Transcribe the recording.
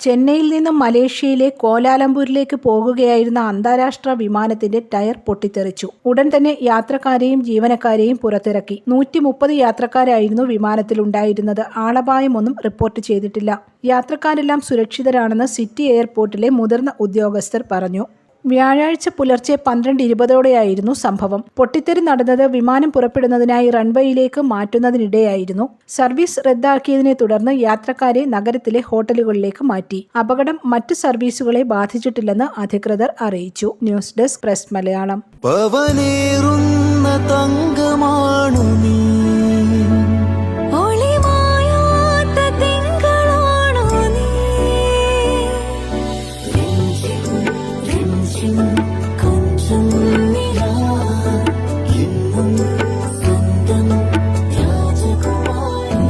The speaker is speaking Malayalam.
ചെന്നൈയിൽ നിന്നും മലേഷ്യയിലെ കോലാലംപൂരിലേക്ക് പോകുകയായിരുന്ന അന്താരാഷ്ട്ര വിമാനത്തിന്റെ ടയർ പൊട്ടിത്തെറിച്ചു. ഉടൻ തന്നെ യാത്രക്കാരെയും ജീവനക്കാരെയും പുറത്തിറക്കി. നൂറ്റി മുപ്പത് യാത്രക്കാരായിരുന്നു വിമാനത്തിലുണ്ടായിരുന്നത്. ആളപായമൊന്നും റിപ്പോർട്ട് ചെയ്തിട്ടില്ല. യാത്രക്കാരെല്ലാം സുരക്ഷിതരാണെന്ന് സിറ്റി എയർപോർട്ടിലെ മുതിർന്ന ഉദ്യോഗസ്ഥർ പറഞ്ഞു. വ്യാഴാഴ്ച പുലർച്ചെ പന്ത്രണ്ട് ഇരുപതോടെയായിരുന്നു സംഭവം. പൊട്ടിത്തെറി നടന്നത് വിമാനം പുറപ്പെടുന്നതിനായി റൺവേയിലേക്ക് മാറ്റുന്നതിനിടെയായിരുന്നു. സർവീസ് റദ്ദാക്കിയതിനെ തുടർന്ന് യാത്രക്കാരെ നഗരത്തിലെ ഹോട്ടലുകളിലേക്ക് മാറ്റി. അപകടം മറ്റ് സർവീസുകളെ ബാധിച്ചിട്ടില്ലെന്ന് അധികൃതർ അറിയിച്ചു. News desk press Malayalam. രാജകുമാരി